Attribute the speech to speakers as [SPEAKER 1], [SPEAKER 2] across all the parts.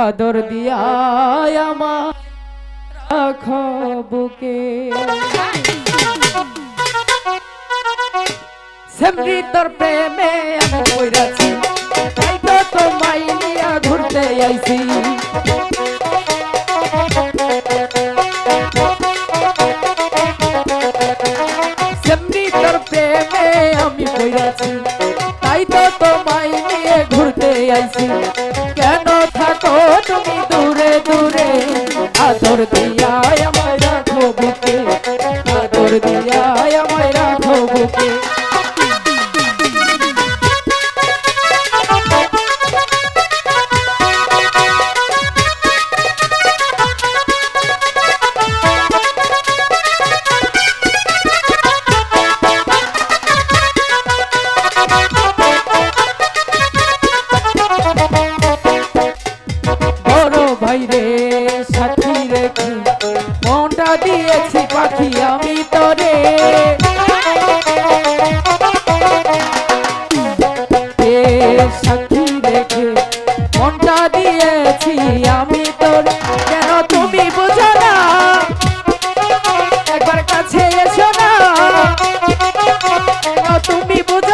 [SPEAKER 1] আদর দিয়া আমার রাখো বুকে। সেমরি তোর প্রেমে আমি পড়াছি, তাই তো তোমায় নিয়া ঘুরতে আইছি। সেমরি তোর প্রেমে আমি পড়াছি, তাই তো তোমায় নিয়ে ঘুরতে আইছি। তুমি দূরে দূরে। আদর দিয়া আমায় রাখো আদর দিয়া পাখি আমি তোরে এ সাথী রেখে মনটা দিয়েছি আমি তোরে। কেন তুমি বুঝো না? একবার কাছে এসো না। তুমি বুঝো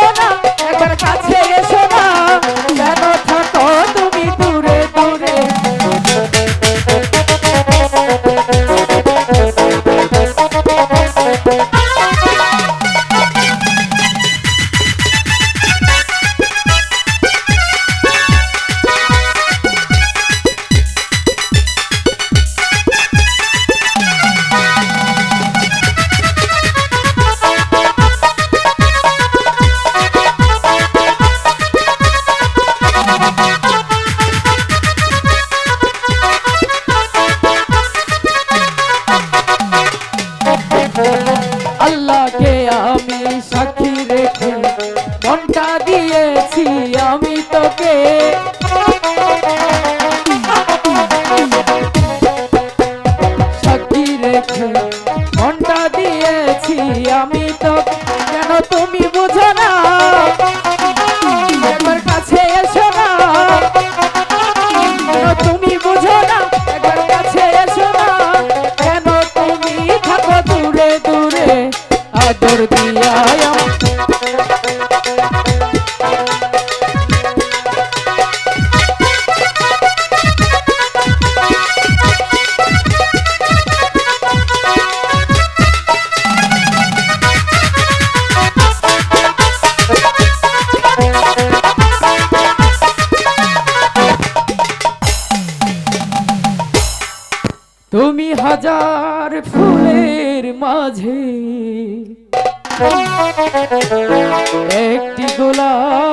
[SPEAKER 1] আল্লাহকে আমি সাক্ষী রেখে মনটা দিয়েছি, আমি তোকে। সাক্ষী রেখে মনটা দিয়েছি, আমি তো কেন তুমি বুঝো না? একবার কাছে এসো না। কেন তুমি বুঝো তুমি হাজার ফুলের মাঝে।